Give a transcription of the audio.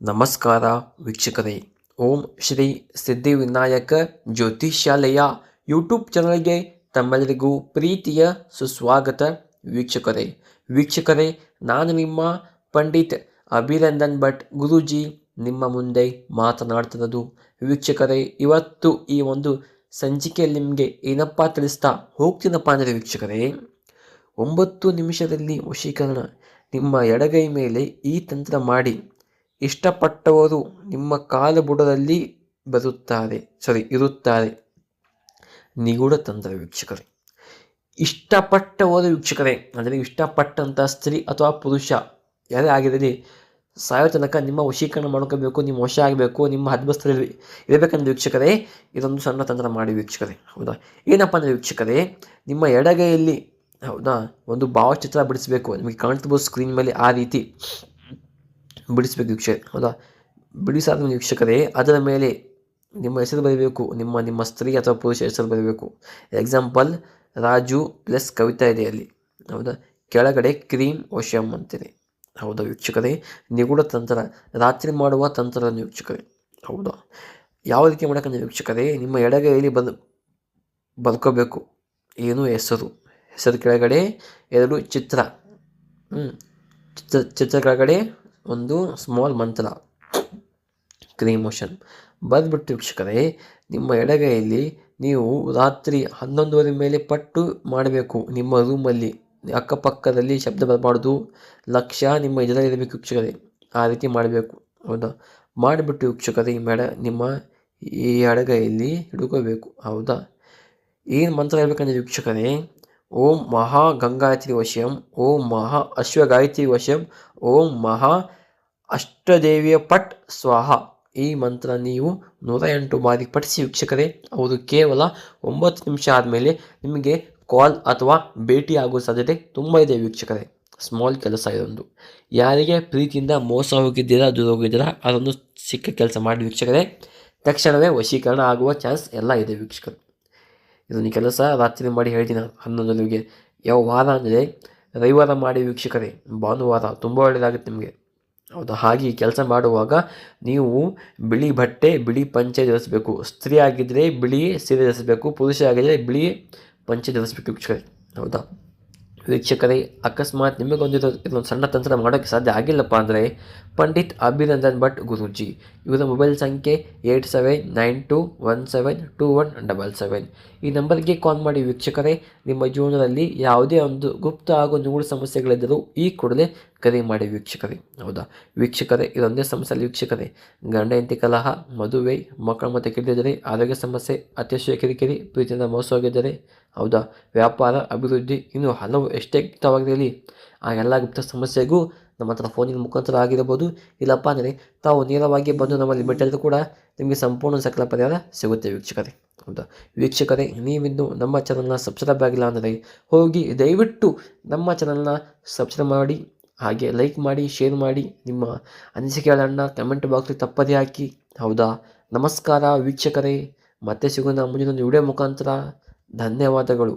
ನಮಸ್ಕಾರ ವೀಕ್ಷಕರೇ. ಓಂ ಶ್ರೀ ಸಿದ್ಧಿವಿನಾಯಕ ಜ್ಯೋತಿಷ್ಯಾಲಯ ಯೂಟ್ಯೂಬ್ ಚಾನಲ್ಗೆ ತಮ್ಮೆಲ್ಲರಿಗೂ ಪ್ರೀತಿಯ ಸುಸ್ವಾಗತ ವೀಕ್ಷಕರೇ. ವೀಕ್ಷಕರೇ, ನಾನು ನಿಮ್ಮ ಪಂಡಿತ್ ಅಭಿನಂದನ್ ಭಟ್ ಗುರೂಜಿ ನಿಮ್ಮ ಮುಂದೆ ಮಾತನಾಡ್ತಿರೋದು. ವೀಕ್ಷಕರೇ, ಇವತ್ತು ಈ ಒಂದು ಸಂಚಿಕೆಯಲ್ಲಿ ನಿಮಗೆ ಏನಪ್ಪ ತಿಳಿಸ್ತಾ ಹೋಗ್ತೀನಪ್ಪ ಅಂದರೆ ವೀಕ್ಷಕರೇ, ಒಂಬತ್ತು ನಿಮಿಷದಲ್ಲಿ ವಶೀಕರಣ. ನಿಮ್ಮ ಎಡಗೈ ಮೇಲೆ ಈ ತಂತ್ರ ಮಾಡಿ. ಇಷ್ಟಪಟ್ಟವರು ನಿಮ್ಮ ಕಾಲು ಬುಡದಲ್ಲಿ ಬರುತ್ತಾರೆ ಸರಿ ಇರುತ್ತಾರೆ. ನಿಗೂಢ ತಂತ್ರ ವೀಕ್ಷಕರೇ. ಇಷ್ಟಪಟ್ಟವರು ವೀಕ್ಷಕರೇ, ಅಂದರೆ ಇಷ್ಟಪಟ್ಟಂಥ ಸ್ತ್ರೀ ಅಥವಾ ಪುರುಷ, ಯಾರೇ ಆಗಿರಲಿ, ಸಾಯೋ ನಿಮ್ಮ ವಶೀಕರಣ ಮಾಡ್ಕೋಬೇಕು, ನಿಮ್ಮ ವಶ ಆಗಬೇಕು, ನಿಮ್ಮ ಹದ್ಬಸ್ತರಲ್ಲಿ ಇರಬೇಕಂದ್ರೆ ವೀಕ್ಷಕರೇ, ಇದೊಂದು ಸಣ್ಣ ತಂತ್ರ ಮಾಡಿ ವೀಕ್ಷಕರೇ, ಹೌದಾ? ಏನಪ್ಪ ಅಂದರೆ ವೀಕ್ಷಕರೇ, ನಿಮ್ಮ ಎಡಗೈಯಲ್ಲಿ, ಹೌದಾ, ಒಂದು ಭಾವಚಿತ್ರ ಬಿಡಿಸಬೇಕು, ನಿಮಗೆ ಕಾಣ್ತಿರ್ಬೋದು ಸ್ಕ್ರೀನ್ ಮೇಲೆ ಆ ರೀತಿ. ಬಿಡಿಸ್ಬೇಕು ಯಕ್ಷ, ಹೌದಾ? ಬಿಡಿಸಾದ ವೀಕ್ಷಕರೇ ಅದರ ಮೇಲೆ ನಿಮ್ಮ ಹೆಸರು ಬರೀಬೇಕು, ನಿಮ್ಮ ನಿಮ್ಮ ಸ್ತ್ರೀ ಅಥವಾ ಪುರುಷ ಹೆಸರು ಬರೀಬೇಕು. ಎಕ್ಸಾಂಪಲ್ ರಾಜು ಪ್ಲಸ್ ಕವಿತಾ ಇದೆ ಅಲ್ಲಿ, ಹೌದಾ? ಕೆಳಗಡೆ ಕ್ರೀಮ್ ಓಶಮ್ ಅಂತಿದೆ. ಹೌದಾ ವೀಕ್ಷಕರೇ ನಿಗೂಢ ತಂತ್ರ, ರಾತ್ರಿ ಮಾಡುವ ತಂತ್ರದ ವೀಕ್ಷಕರೇ ಹೌದಾ? ಯಾವ ರೀತಿ ಮಾಡೋಕ್ಕಂದ್ರೆ ವೀಕ್ಷಕರೇ ನಿಮ್ಮ ಎಡಗೈಯಲ್ಲಿ ಬಂದು ಬರ್ಕೋಬೇಕು ಏನು? ಹೆಸರು. ಹೆಸರು ಕೆಳಗಡೆ, ಎರಡು ಚಿತ್ರ. ಹ್ಞೂ ಚಿತ್ರ ಚಿತ್ರ ಕೆಳಗಡೆ ಒಂದು ಸ್ಮಾಲ್ ಮಂತ್ರ. ಕ್ರೀಮ್ ಮೋಷನ್ ಬಂದ್ಬಿಟ್ಟು ವೀಕ್ಷಕರೇ, ನಿಮ್ಮ ಎಡಗೈಯಲ್ಲಿ ನೀವು ರಾತ್ರಿ ಹನ್ನೊಂದುವರೆ ಮೇಲೆ ಪಟ್ಟು ಮಾಡಬೇಕು. ನಿಮ್ಮ ರೂಮಲ್ಲಿ, ಅಕ್ಕಪಕ್ಕದಲ್ಲಿ ಶಬ್ದ ಬರಬಾರ್ದು. ಲಕ್ಷ್ಯ ನಿಮ್ಮ ಇದರಲ್ಲಿ ಇರಬೇಕು ವೀಕ್ಷಕರೇ. ಆ ರೀತಿ ಮಾಡಬೇಕು. ಹೌದಾ? ಮಾಡಿಬಿಟ್ಟು ವೀಕ್ಷಕರೇ ಮೇಡ, ನಿಮ್ಮ ಈ ಅಡಗೈಯಲ್ಲಿ ಹಿಡ್ಕೋಬೇಕು. ಹೌದಾ? ಏನು ಮಂತ್ರ ಹೇಳ್ಬೇಕಂದ್ರೆ ವೀಕ್ಷಕರೇ, ಓಂ ಮಹಾ ಗಂಗಾಯತ್ರಿ ವಶಂ ಓಂ ಮಹಾ ಅಶ್ವಗಾಯತ್ರಿ ವಶಂ ಓಂ ಮಹಾ ಅಷ್ಟದೇವಿಯ ಪಟ್ ಸ್ವಾಹ. ಈ ಮಂತ್ರ ನೀವು ನೂರ ಎಂಟು ಬಾರಿ ಪಠಿಸಿ ವೀಕ್ಷಕರೇ ಅವರು ಕೇವಲ ಒಂಬತ್ತು ನಿಮಿಷ ಆದಮೇಲೆ ನಿಮಗೆ ಕಾಲ್ ಅಥವಾ ಭೇಟಿ ಆಗುವ ಸಾಧ್ಯತೆ ತುಂಬ ಇದೆ ವೀಕ್ಷಕರೇ. ಸ್ಮಾಲ್ ಕೆಲಸ ಇದೊಂದು. ಯಾರಿಗೆ ಪ್ರೀತಿಯಿಂದ ಮೋಸ ಹೋಗಿದ್ದೀರಾ, ದೂರ ಹೋಗಿದ್ದೀರಾ, ಅದೊಂದು ಸಿಕ್ಕ ಕೆಲಸ ಮಾಡಿ ವೀಕ್ಷಕರೇ. ತಕ್ಷಣವೇ ವಶೀಕರಣ ಆಗುವ ಚಾನ್ಸ್ ಎಲ್ಲ ಇದೆ ವೀಕ್ಷಕರು. ಇದೊಂದು ಕೆಲಸ ರಾತ್ರಿ ಮಾಡಿ ಹೇಳ್ತೀನಿ ಹನ್ನೊಂದು ಯಾವ ವಾರ ಅಂದರೆ ರವಿವಾರ ಮಾಡಿ ವೀಕ್ಷಕರೇ. ಭಾನುವಾರ, ತುಂಬ ಒಳ್ಳೆಯದಾಗುತ್ತೆ ನಿಮಗೆ. ಹೌದಾ, ಹಾಗೆ ಕೆಲಸ ಮಾಡುವಾಗ ನೀವು ಬಿಳಿ ಬಟ್ಟೆ, ಬಿಳಿ ಪಂಚೆ ಧರಿಸಬೇಕು. ಸ್ತ್ರೀ ಆಗಿದ್ದರೆ ಬಿಳಿ ಸೀರೆ ಧರಿಸಬೇಕು, ಪುರುಷ ಆಗಿದ್ದರೆ ಬಿಳಿ ಪಂಚೆ ಧರಿಸಬೇಕು ವೀಕ್ಷಕರೇ. ಹೌದಾ? ವೀಕ್ಷಕರೇ, ಅಕಸ್ಮಾತ್ ನಿಮಗೊಂದಿರೋ ಇದೊಂದು ಸಣ್ಣ ತಂತ್ರ ಮಾಡೋಕ್ಕೆ ಸಾಧ್ಯ ಆಗಿಲ್ಲಪ್ಪ ಅಂದರೆ ಪಂಡಿತ್ ಅಭಿನಂದನ್ ಭಟ್ ಗುರೂಜಿ. ಇವರ ಮೊಬೈಲ್ ಸಂಖ್ಯೆ eight seven nine two one seven two one double seven. ಈ ನಂಬರ್ಗೆ ಕಾಲ್ ಮಾಡಿ ವೀಕ್ಷಕರೇ, ನಿಮ್ಮ ಜೀವನದಲ್ಲಿ ಯಾವುದೇ ಒಂದು ಗುಪ್ತ ಹಾಗೂ ನೂರು ಸಮಸ್ಯೆಗಳಿದ್ದರೂ ಈ ಕೂಡಲೇ ಕರೆ ಮಾಡಿ ವೀಕ್ಷಕರೇ. ಹೌದಾ? ವೀಕ್ಷಕರೇ, ಇದೊಂದೇ ಸಮಸ್ಯೆ ವೀಕ್ಷಕರೇ. ಗಂಡ, ಹೆಂಡತಿ, ಕಲಹ, ಮದುವೆ, ಮಕ್ಕಳ ಮತ್ತೆ ಕಿಡಿದರೆ ಆರೋಗ್ಯ ಸಮಸ್ಯೆ, ಅತ್ಯಶಯ, ಕಿರಿಕಿರಿ, ಪ್ರೀತಿಯಿಂದ ಮೋಸ ಹೌದಾ? ವ್ಯಾಪಾರ, ಅಭಿವೃದ್ಧಿ ಇನ್ನು ಹಲವು ಎಷ್ಟೇ ಗುಪ್ತವಾಗಿರಲಿ ಆ ಎಲ್ಲ ಗುಪ್ತ ಸಮಸ್ಯೆಗೂ ನಮ್ಮ ಹತ್ರ ಫೋನಿನ ಮುಖಾಂತರ ಆಗಿರಬಹುದು. ಇಲ್ಲಪ್ಪ ಅಂದರೆ ತಾವು ನೇರವಾಗಿ ಬಂದು ನಮ್ಮಲ್ಲಿ ಭೇಟಿಯಾದರೂ ಕೂಡ ನಿಮಗೆ ಸಂಪೂರ್ಣ ಸಕಲ ಪರಿಹಾರ ಸಿಗುತ್ತೆ ವೀಕ್ಷಕರೇ. ಹೌದಾ? ವೀಕ್ಷಕರೇ ನೀವಿಂದು ನಮ್ಮ ಚಾನಲ್ನ ಸಬ್ಸ್ಕ್ರೈಬ್ ಆಗಿಲ್ಲ ಅಂದರೆ ಹೋಗಿ ದಯವಿಟ್ಟು ನಮ್ಮ ಚಾನಲ್ನ ಸಬ್ಸ್ಕ್ರೈಬ್ ಮಾಡಿ, ಹಾಗೆ ಲೈಕ್ ಮಾಡಿ ಶೇರ್ ಮಾಡಿ, ನಿಮ್ಮ ಅನಿಸಿಕೆಗಳನ್ನು ಕಮೆಂಟ್ ಬಾಕ್ಸಲ್ಲಿ ತಪ್ಪದೇ ಹಾಕಿ. ಹೌದಾ? ನಮಸ್ಕಾರ ವೀಕ್ಷಕರೇ. ಮತ್ತೆ ಸಿಗೋಣ ಮುಂದಿನ ವಿಡಿಯೋ ಮುಖಾಂತರ. ಧನ್ಯವಾದಗಳು.